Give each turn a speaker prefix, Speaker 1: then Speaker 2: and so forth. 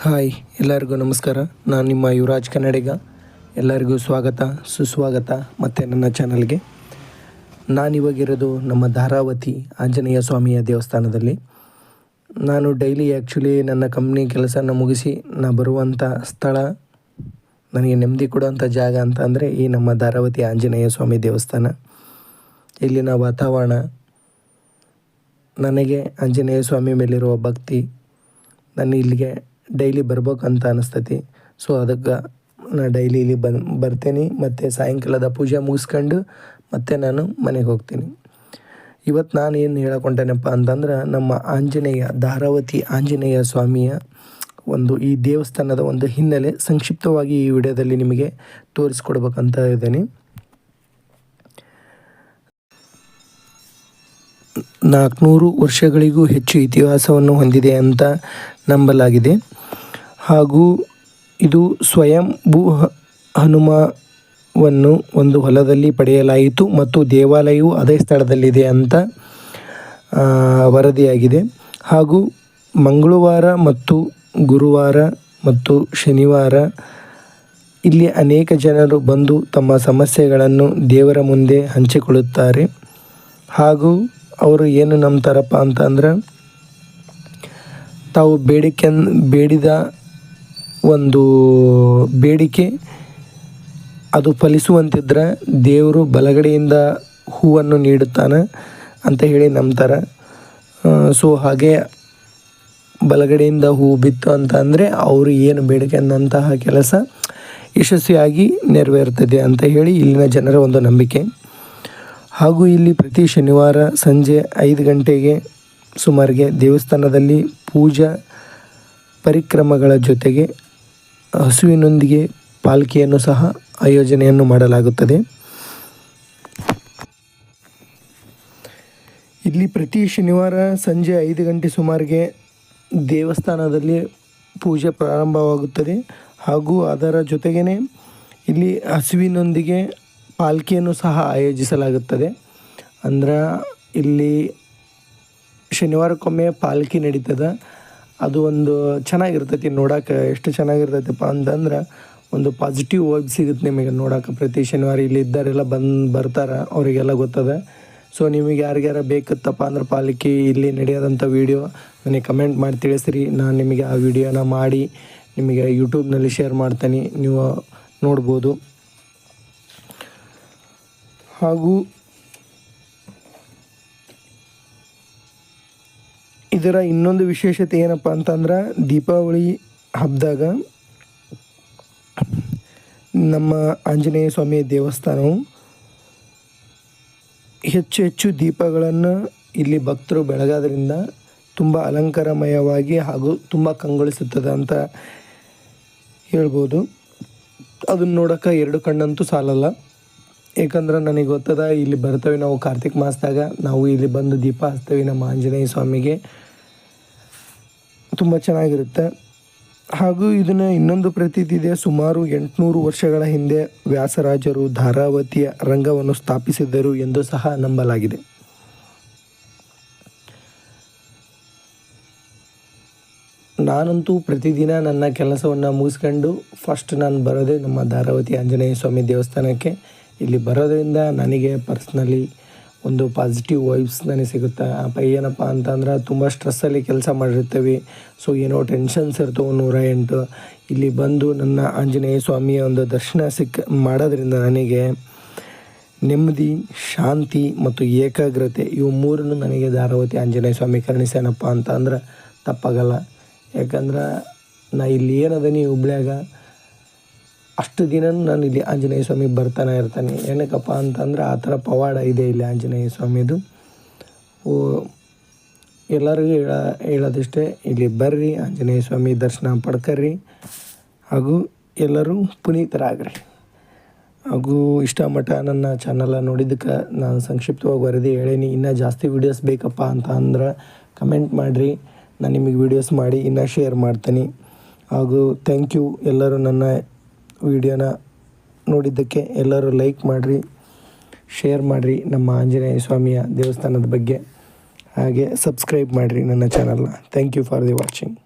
Speaker 1: Hi, ಎಲ್ಲರಿಗೂ ನಮಸ್ಕಾರ. ನಾನು ನಿಮ್ಮ ಯುವರಾಜ್ ಕನ್ನಡಿಗ. ಎಲ್ಲರಿಗೂ ಸ್ವಾಗತ, ಸುಸ್ವಾಗತ ಮತ್ತು ನನ್ನ ಚಾನಲ್ಗೆ ನಾನಿವಾಗಿರೋದು ನಮ್ಮ ಧಾರಾವತಿ ಆಂಜನೇಯ ಸ್ವಾಮಿಯ ದೇವಸ್ಥಾನದಲ್ಲಿ. ನಾನು ಡೈಲಿ ಆ್ಯಕ್ಚುಲಿ ನನ್ನ ಕಂಪ್ನಿ ಕೆಲಸನ ಮುಗಿಸಿ ನಾ ಬರುವಂಥ ಸ್ಥಳ, ನನಗೆ ನೆಮ್ಮದಿ ಕೊಡುವಂಥ ಜಾಗ ಅಂತ ಅಂದರೆ ಈ ನಮ್ಮ ಧಾರಾವತಿ ಆಂಜನೇಯ ಸ್ವಾಮಿ ದೇವಸ್ಥಾನ. ಇಲ್ಲಿನ ವಾತಾವರಣ, ನನಗೆ ಆಂಜನೇಯ ಸ್ವಾಮಿ ಮೇಲಿರುವ ಭಕ್ತಿ ನಾನು ಇಲ್ಲಿಗೆ ಡೈಲಿ ಬರ್ಬೇಕಂತ ಅನಿಸ್ತೈತಿ. ಸೊ ಅದಕ್ಕೆ ನಾ ಡೈಲಿ ಇಲ್ಲಿ ಬನ್, ಬರ್ತೇನೆ. ಮತ್ತು ಸಾಯಂಕಾಲದ ಪೂಜೆ ಮುಗಿಸ್ಕೊಂಡು ಮತ್ತೆ ನಾನು ಮನೆಗೆ ಹೋಗ್ತೀನಿ. ಇವತ್ತು ನಾನು ಏನು ಹೇಳಕೊಂಡೇನಪ್ಪ ಅಂತಂದ್ರೆ, ನಮ್ಮ ಆಂಜನೇಯ, ಧಾರಾವತಿ ಆಂಜನೇಯ ಸ್ವಾಮಿಯ ಒಂದು ಈ ದೇವಸ್ಥಾನದ ಒಂದು ಹಿನ್ನೆಲೆ ಸಂಕ್ಷಿಪ್ತವಾಗಿ ಈ ವಿಡಿಯೋದಲ್ಲಿ ನಿಮಗೆ ತೋರಿಸ್ಕೊಡ್ಬೇಕಂತ ಇದ್ದೇನೆ. ನಾಲ್ಕುನೂರು ವರ್ಷಗಳಿಗೂ ಹೆಚ್ಚು ಇತಿಹಾಸವನ್ನು ಹೊಂದಿದೆ ಅಂತ ನಂಬಲಾಗಿದೆ. ಹಾಗೂ ಇದು ಸ್ವಯಂ ಭೂ ಹನುಮವನ್ನು ಒಂದು ಹೊಲದಲ್ಲಿ ಪಡೆಯಲಾಯಿತು ಮತ್ತು ದೇವಾಲಯವು ಅದೇ ಸ್ಥಳದಲ್ಲಿದೆ ಅಂತ ವರದಿಯಾಗಿದೆ. ಹಾಗೂ ಮಂಗಳವಾರ ಮತ್ತು ಗುರುವಾರ ಮತ್ತು ಶನಿವಾರ ಇಲ್ಲಿ ಅನೇಕ ಜನರು ಬಂದು ತಮ್ಮ ಸಮಸ್ಯೆಗಳನ್ನು ದೇವರ ಮುಂದೆ ಹಂಚಿಕೊಳ್ಳುತ್ತಾರೆ. ಹಾಗೂ ಅವರು ಏನು ನಂಬ್ತಾರಪ್ಪ ಅಂತಂದ್ರೆ ತಾವು ಬೇಡಿಕೆ ಬೇಡಿದ ಒಂದು ಬೇಡಿಕೆ, ಅದು ಫಲಿಸುವಂತಿದ್ರೆ ದೇವರು ಬಲಗಡೆಯಿಂದ ಹೂವನ್ನು ನೀಡುತ್ತಾನೆ ಅಂತ ಹೇಳಿ ನಂಬ್ತಾರೆ. ಸೊ ಹಾಗೆ ಬಲಗಡೆಯಿಂದ ಹೂ ಬಿತ್ತು ಅಂತ ಅಂದರೆ ಅವರು ಏನು ಬೇಡಿಕೆ ಅಂದಂತಹ ಕೆಲಸ ಯಶಸ್ವಿಯಾಗಿ ನೆರವೇರ್ತದೆ ಅಂತ ಹೇಳಿ ಇಲ್ಲಿನ ಜನರ ಒಂದು ನಂಬಿಕೆ. ಹಾಗೂ ಇಲ್ಲಿ ಪ್ರತಿ ಶನಿವಾರ ಸಂಜೆ ಐದು ಗಂಟೆಗೆ ಸುಮಾರಿಗೆ ದೇವಸ್ಥಾನದಲ್ಲಿ ಪೂಜಾ ಪರಿಕ್ರಮಗಳ ಜೊತೆಗೆ ಹಸುವಿನೊಂದಿಗೆ ಪಾಲ್ಕಿಯನ್ನು ಸಹ ಆಯೋಜನೆಯನ್ನು ಮಾಡಲಾಗುತ್ತದೆ. ಇಲ್ಲಿ ಪ್ರತಿ ಶನಿವಾರ ಸಂಜೆ ಐದು ಗಂಟೆ ಸುಮಾರಿಗೆ ದೇವಸ್ಥಾನದಲ್ಲಿ ಪೂಜೆ ಪ್ರಾರಂಭವಾಗುತ್ತದೆ. ಹಾಗೂ ಅದರ ಜೊತೆಗೇ ಇಲ್ಲಿ ಹಸುವಿನೊಂದಿಗೆ ಪಾಲ್ಕಿಯನ್ನು ಸಹ ಆಯೋಜಿಸಲಾಗುತ್ತದೆ. ಅಂದ್ರೆ ಇಲ್ಲಿ ಶನಿವಾರಕ್ಕೊಮ್ಮೆ ಪಾಲ್ಕಿ ನಡೀತದ. ಅದು ಒಂದು ಚೆನ್ನಾಗಿರ್ತೈತಿ ನೋಡೋಕೆ, ಎಷ್ಟು ಚೆನ್ನಾಗಿರ್ತೈತಪ್ಪ ಅಂತಂದ್ರೆ ಒಂದು ಪಾಸಿಟಿವ್ ವೈಬ್ ಸಿಗುತ್ತೆ ನಿಮಗೆ ನೋಡೋಕೆ. ಪ್ರತಿ ಶನಿವಾರ ಇಲ್ಲಿ ಇದ್ದಾರೆಲ್ಲ ಬಂದು ಬರ್ತಾರೆ, ಅವರಿಗೆಲ್ಲ ಗೊತ್ತದ. ಸೊ ನಿಮಗೆ ಯಾರಿಗ್ಯಾರ ಬೇಕತ್ತಪ್ಪ ಅಂದ್ರೆ ಪಾಲಿಕೆ ಇಲ್ಲಿ ನಡೆಯೋದಂಥ ವೀಡಿಯೋ ನನಗೆ ಕಮೆಂಟ್ ಮಾಡಿ ತಿಳಿಸ್ರಿ. ನಾನು ನಿಮಗೆ ಆ ವಿಡಿಯೋನ ಮಾಡಿ ನಿಮಗೆ ಯೂಟ್ಯೂಬ್ನಲ್ಲಿ ಶೇರ್ ಮಾಡ್ತೀನಿ, ನೀವು ನೋಡ್ಬೋದು. ಹಾಗೂ ಇದರ ಇನ್ನೊಂದು ವಿಶೇಷತೆ ಏನಪ್ಪ ಅಂತಂದ್ರೆ ದೀಪಾವಳಿ ಹಬ್ಬದಾಗ ನಮ್ಮ ಆಂಜನೇಯ ಸ್ವಾಮಿ ದೇವಸ್ಥಾನವು ಹೆಚ್ಚು ಹೆಚ್ಚು ದೀಪಗಳನ್ನು ಇಲ್ಲಿ ಭಕ್ತರು ಬೆಳಗಾದ್ರಿಂದ ತುಂಬ ಅಲಂಕಾರಮಯವಾಗಿ ಹಾಗೂ ತುಂಬ ಕಂಗೊಳಿಸುತ್ತದೆ ಅಂತ ಹೇಳ್ಬೋದು. ಅದನ್ನು ನೋಡೋಕೆ ಎರಡು ಕಣ್ಣಂತೂ ಸಾಲಲ್ಲ. ಏಕೆಂದ್ರೆ ನನಗೆ ಗೊತ್ತದ, ಇಲ್ಲಿ ಬರ್ತವೆ ನಾವು ಕಾರ್ತಿಕ್ ಮಾಸದಾಗ, ನಾವು ಇಲ್ಲಿ ಬಂದು ದೀಪ ಹಚ್ತೇವೆ ನಮ್ಮ ಆಂಜನೇಯ ಸ್ವಾಮಿಗೆ. ತುಂಬ ಚೆನ್ನಾಗಿರುತ್ತೆ. ಹಾಗೂ ಇದನ್ನು ಇನ್ನೊಂದು ಪ್ರತೀತಿ ಇದೆ. ಸುಮಾರು ಎಂಟುನೂರು ವರ್ಷಗಳ ಹಿಂದೆ ವ್ಯಾಸರಾಜರು ಧಾರಾವತಿಯ ರಂಗವನ್ನು ಸ್ಥಾಪಿಸಿದ್ದರು ಎಂದು ಸಹ ನಂಬಲಾಗಿದೆ. ನಾನಂತೂ ಪ್ರತಿದಿನ ನನ್ನ ಕೆಲಸವನ್ನು ಮುಗಿಸ್ಕೊಂಡು ಫಸ್ಟ್ ನಾನು ಬರೋದೇ ನಮ್ಮ ಧಾರಾವತಿ ಆಂಜನೇಯ ಸ್ವಾಮಿ ದೇವಸ್ಥಾನಕ್ಕೆ. ಇಲ್ಲಿ ಬರೋದರಿಂದ ನನಗೆ ಪರ್ಸ್ನಲಿ ಒಂದು ಪಾಸಿಟಿವ್ ವೈಬ್ಸ್ ನನಗೆ ಸಿಗುತ್ತೆ. ಅಪ್ಪ ಏನಪ್ಪ ಅಂತಂದ್ರೆ ತುಂಬ ಸ್ಟ್ರೆಸ್ಸಲ್ಲಿ ಕೆಲಸ ಮಾಡಿರ್ತೀವಿ. ಸೊ ಏನೋ ಟೆನ್ಷನ್ಸ್ ಇರ್ತವೆ ನೂರ ಎಂಟು. ಇಲ್ಲಿ ಬಂದು ನನ್ನ ಆಂಜನೇಯ ಸ್ವಾಮಿಯ ಒಂದು ದರ್ಶನ ಸಿಕ್ಕ ಮಾಡೋದ್ರಿಂದ ನನಗೆ ನೆಮ್ಮದಿ, ಶಾಂತಿ ಮತ್ತು ಏಕಾಗ್ರತೆ ಇವು ಮೂರನ್ನು ನನಗೆ ಧಾರಾವತಿ ಆಂಜನೇಯ ಸ್ವಾಮಿ ಕರುಣಿಸ್ಯಾನಪ್ಪ ಅಂತ ಅಂದ್ರೆ ತಪ್ಪಾಗಲ್ಲ. ಯಾಕಂದ್ರೆ ನಾ ಇಲ್ಲಿ ಏನದನಿ ಹುಬ್ಳ್ಯಾಗ ಅಷ್ಟು ದಿನ ನಾನು ಇಲ್ಲಿ ಆಂಜನೇಯ ಸ್ವಾಮಿ ಬರ್ತಾನೆ ಇರ್ತಾನೆ. ಏನಕ್ಕಪ್ಪ ಅಂತಂದ್ರೆ ಆ ಥರ ಪವಾಡ ಇದೆ ಇಲ್ಲಿ ಆಂಜನೇಯ ಸ್ವಾಮಿದು. ಓ, ಎಲ್ಲರಿಗೂ ಹೇಳ, ಹೇಳೋದಿಷ್ಟೇ, ಇಲ್ಲಿ ಬರ್ರಿ, ಆಂಜನೇಯ ಸ್ವಾಮಿ ದರ್ಶನ ಪಡ್ಕರ್ರಿ. ಹಾಗೂ ಎಲ್ಲರೂ ಪುನೀತರಾಗ್ರಿ. ಹಾಗೂ ಇಷ್ಟ ಮಠ ನನ್ನ ಚಾನಲ ನೋಡಿದ್ದಕ್ಕೆ ನಾನು ಸಂಕ್ಷಿಪ್ತವಾಗಿ ವರದಿ ಹೇಳೇನಿ, ಇನ್ನೂ ಜಾಸ್ತಿ ವೀಡಿಯೋಸ್ ಬೇಕಪ್ಪ ಅಂತ ಅಂದ್ರೆ ಕಮೆಂಟ್ ಮಾಡಿರಿ. ನಾನು ನಿಮಗೆ ವೀಡಿಯೋಸ್ ಮಾಡಿ ಇನ್ನೂ ಶೇರ್ ಮಾಡ್ತೀನಿ. ಹಾಗೂ ಥ್ಯಾಂಕ್ ಯು ಎಲ್ಲರೂ ನನ್ನ ವಿಡಿಯೋನ ನೋಡಿದ್ದಕ್ಕೆ ಎಲ್ಲರೂ ಲೈಕ್ ಮಾಡಿರಿ, ಶೇರ್ ಮಾಡಿರಿ ನಮ್ಮ ಆಂಜನೇಯ ಸ್ವಾಮಿಯ ದೇವಸ್ಥಾನದ ಬಗ್ಗೆ. ಹಾಗೆ ಸಬ್ಸ್ಕ್ರೈಬ್ ಮಾಡಿರಿ ನನ್ನ ಚಾನಲ್ನ thank you for the watching